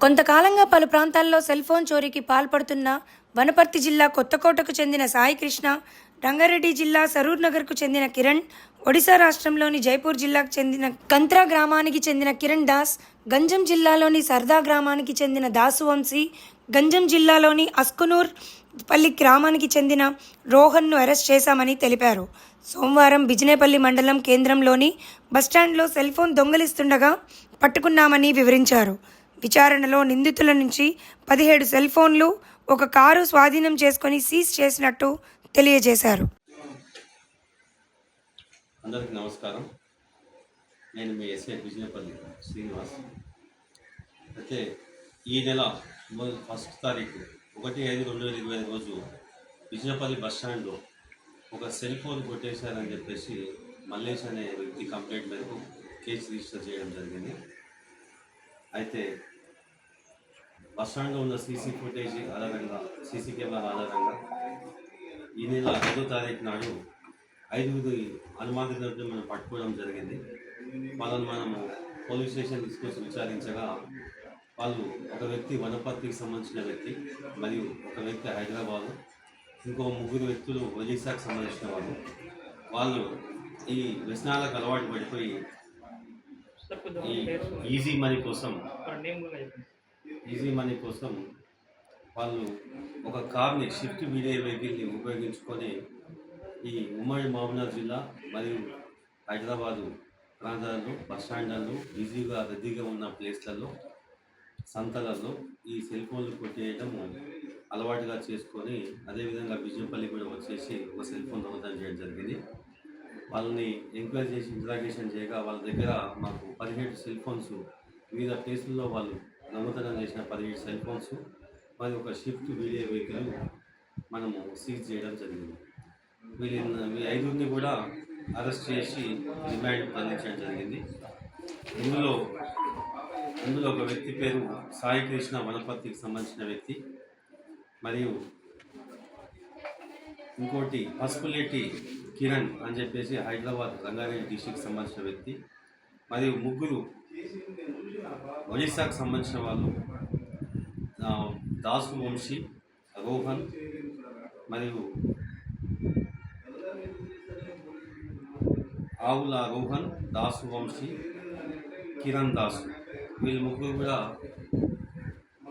కొంతకాలంగా పలు ప్రాంతాల్లో సెల్ ఫోన్ చోరీకి పాల్పడుతున్న వనపర్తి జిల్లా కొత్తకోటకు చెందిన సాయి కృష్ణ రంగారెడ్డి జిల్లా సరూర్ నగర్కు చెందిన కిరణ్ ఒడిశా రాష్ట్రంలోని జైపూర్ జిల్లాకు చెందిన కంత్రా గ్రామానికి చెందిన కిరణ్ దాస్ గంజం జిల్లాలోని సర్దా గ్రామానికి చెందిన దాసు వంశీ గంజం జిల్లాలోని అస్కునూర్ పల్లి గ్రామానికి చెందిన రోహన్ను అరెస్ట్ చేశామని తెలిపారు. సోమవారం బిజినేపల్లి మండలం కేంద్రంలోని బస్టాండ్లో సెల్ ఫోన్ దొంగలిస్తుండగా పట్టుకున్నామని వివరించారు. విచారణలో నిందితుల నుంచి పదిహేడు సెల్ ఫోన్లు ఒక కారు స్వాధీనం చేసుకొని సీజ్ చేసినట్టు తెలియజేశారు. అందరికీ నమస్కారం. నేను మీ ఎస్ఐ విజయపల్లి శ్రీనివాస్. అయితే ఈ నెల ఫస్ట్ తారీఖు ఒకటి ఐదు రెండు వేల ఇరవై ఐదు రోజు విజయపల్లి బస్ స్టాండ్లో ఒక సెల్ ఫోన్ కొట్టేశారని చెప్పేసి మల్లేష్ అనే వ్యక్తి కంప్లైంట్ మేరకు కేసు రిజిస్టర్ చేయడం జరిగింది. అయితే బస్టాండ్లో ఉన్న సీసీ ఫుటేజ్ ఆధారంగా సీసీ కెమెరా ఆధారంగా ఈ నెల ఐదో తారీఖు నాడు ఐదుగురు అనుమానితులను మనం పట్టుకోవడం జరిగింది. వాళ్ళని మనము పోలీస్ స్టేషన్ తీసుకొచ్చి విచారించగా వాళ్ళు ఒక వ్యక్తి వనపర్తికి సంబంధించిన వ్యక్తి మరియు ఒక వ్యక్తి హైదరాబాదు ఇంకో ముగ్గురు వ్యక్తులు ఒడిశాకు సంబంధించిన వాళ్ళు. వాళ్ళు ఈ వ్యసనాలకు అలవాటు పడిపోయి ఈజీ మనీ కోసం ఈజీ మనీ కోసం వాళ్ళు ఒక కార్ని షిఫ్ట్ మీడియా వెహికల్ని ఉపయోగించుకొని ఈ ఉమ్మడి మహబూబ్నగర్ జిల్లా మరియు హైదరాబాదు ప్రాంతాలలో బస్ ఈజీగా రద్దీగా ఉన్న ప్లేస్లలో సంతలలో ఈ సెల్ ఫోన్లు కొట్టేయడం అలవాటుగా చేసుకొని అదేవిధంగా బిజుపల్లి కూడా వచ్చేసి ఒక సెల్ ఫోన్ దొంగతనం చేయడం జరిగింది. వాళ్ళని ఎంక్వైరీ చేసి ఇంటరాగేషన్ చేయగా వాళ్ళ దగ్గర మాకు పదిహేడు సెల్ ఫోన్స్ వివిధ ప్లేసుల్లో వాళ్ళు దొంగతనం చేసిన పదిహేడు సెల్ ఫోన్స్ మరి ఒక షిఫ్ట్ వీడియో వెహికల్ మనము సీజ్ చేయడం జరిగింది. వీళ్ళ ఈ ఐదుగురిని కూడా అరెస్ట్ చేసి రిమాండ్ అందించడం జరిగింది. ఇందులో ఇందులో ఒక వ్యక్తి పేరు సాయి కృష్ణ వనపర్తికి సంబంధించిన వ్యక్తి. మరియు ఇంకోటి పసుపులేటి కిరణ్ అని చెప్పేసి హైదరాబాద్ రంగారెడ్డి డిస్టిక్ సంబంధించిన వ్యక్తి. మరియు ముగ్గురు ఒడిశాకు సంబంధించిన వాళ్ళు దాసు వంశీ రోహన్ మరియు ఆవుల రోహన్ దాసు వంశీ కిరణ్ దాసు. వీళ్ళు ముగ్గురు కూడా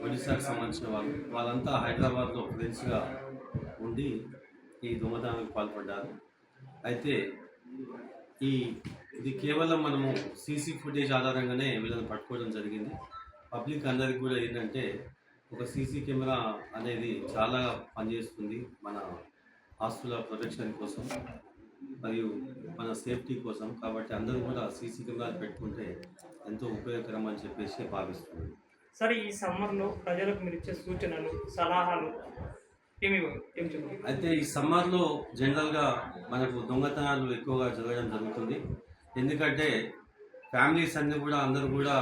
ఒడిశాకు సంబంధించిన వాళ్ళు. వాళ్ళంతా హైదరాబాద్లో ఫ్రెండ్స్గా ఉండి ఈ దొంగతనానికి పాల్పడ్డారు. అయితే ఈ ఇది కేవలం మనము సీసీ ఫుటేజ్ ఆధారంగానే వీళ్ళని పట్టుకోవడం జరిగింది. పబ్లిక్ అందరికి కూడా ఏంటంటే ఒక సీసీ కెమెరా అనేది చాలా పనిచేస్తుంది మన ఆస్తుల ప్రొటెక్షన్ కోసం మరియు మన సేఫ్టీ కోసం. కాబట్టి అందరూ కూడా సీసీ కెమెరాలు పెట్టుకుంటే ఎంతో ఉపయోగకరం అని చెప్పేసి భావిస్తున్నాను. సరే ఈ సమ్మర్లో ప్రజలకు మీరు ఇచ్చే సూచనలు సలహాలు అయితే ఈ సమ్మర్లో జనరల్గా మనకు దొంగతనాలు ఎక్కువగా జరగడం జరుగుతుంది. ఎందుకంటే ఫ్యామిలీస్ అన్నీ కూడా అందరూ కూడా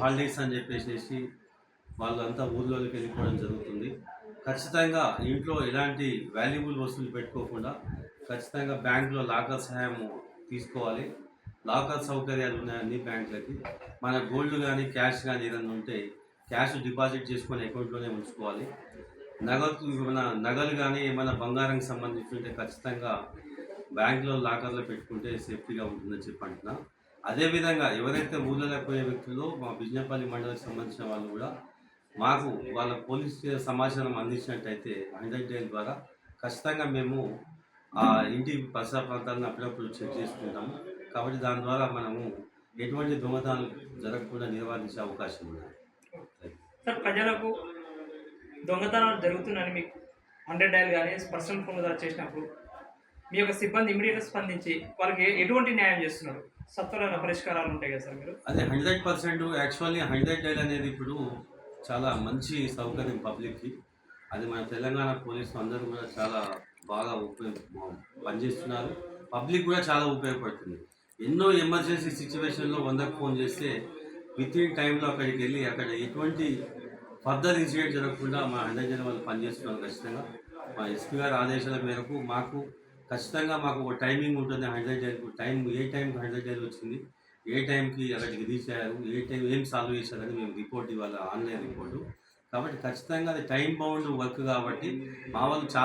హాలిడేస్ అని చెప్పేసి వాళ్ళంతా ఊర్లోకి వెళ్ళిపోవడం జరుగుతుంది. ఖచ్చితంగా ఇంట్లో ఎలాంటి వాల్యుబుల్ వస్తువులు పెట్టుకోకుండా ఖచ్చితంగా బ్యాంకులో లాకర్ సహాయం తీసుకోవాలి. లాకర్ సౌకర్యాలు ఉన్నాయి అన్ని బ్యాంకులకి. మన గోల్డ్ కానీ క్యాష్ కానీ ఏదైనా ఉంటే క్యాష్ డిపాజిట్ చేసుకొని అకౌంట్లోనే ఉంచుకోవాలి. నగదు ఏమైనా నగలు కానీ ఏమైనా బంగారంకి సంబంధించి ఉంటే ఖచ్చితంగా బ్యాంకులో లాకర్లో పెట్టుకుంటే సేఫ్టీగా ఉంటుందని చెప్పి అంటున్నా. అదేవిధంగా ఎవరైతే ఊళ్ళలోకి పోయే వ్యక్తులు మా బిజ్నపల్లి మండలికి సంబంధించిన వాళ్ళు కూడా మాకు వాళ్ళ పోలీస్ సమాచారం అందించినట్టయితే హండ్రెడ్ డేల ద్వారా ఖచ్చితంగా మేము ఆ ఇంటి పరిసర ప్రాంతాలను అప్పుడప్పుడు చెక్ చేసుకుంటాము. కాబట్టి దాని ద్వారా మనము ఎటువంటి దొంగతనాలు జరగకుండా నివారించే అవకాశం ఉంది ప్రజలకు దొంగతనాలు జరుగుతున్నాయని మీకు హండ్రెడ్ డైల్ కానీ పర్సనల్ ఫోన్ ద్వారా చేసినప్పుడు మీ యొక్క సిబ్బంది ఇమీడియట్గా స్పందించి వాళ్ళకి ఎటువంటి న్యాయం చేస్తున్నారు? సత్వరమైన పరిష్కారాలు ఉంటాయి కదా సార్ మీరు? అదే hundred percent actually hundred dial అనేది ఇప్పుడు చాలా మంచి సౌకర్యం పబ్లిక్కి అది మన తెలంగాణ పోలీసులు అందరూ కూడా చాలా బాగా ఉపయోగ పనిచేస్తున్నారు. పబ్లిక్ కూడా చాలా ఉపయోగపడుతుంది. ఎన్నో ఎమర్జెన్సీ సిచ్యువేషన్లో వందకు ఫోన్ చేస్తే విత్ ఇన్ టైంలో అక్కడికి వెళ్ళి అక్కడ ఎటువంటి ఫర్దర్ ఇన్సిడెంట్ జరగకుండా మా హండ్రెడ్ వాళ్ళు పనిచేస్తున్నారు ఖచ్చితంగా. మా ఎస్పీ గారి ఆదేశాల మేరకు మాకు ఖచ్చితంగా మాకు ఒక టైమింగ్ ఉంటుంది హండ్రెడ్ డైల్ టైం ఏ టైంకి హండ్రెడ్ డైల్ వచ్చింది ఏ టైంకి అక్కడికి రీచ్ అయ్యారు ఏ టైం ఏం సాల్వ్ చేశారని మేము రిపోర్ట్ ఇవ్వాలి ఆన్లైన్ రిపోర్టు. కాబట్టి ఖచ్చితంగా అది టైం బౌండ్ వర్క్ కాబట్టి మా వాళ్ళు చాలా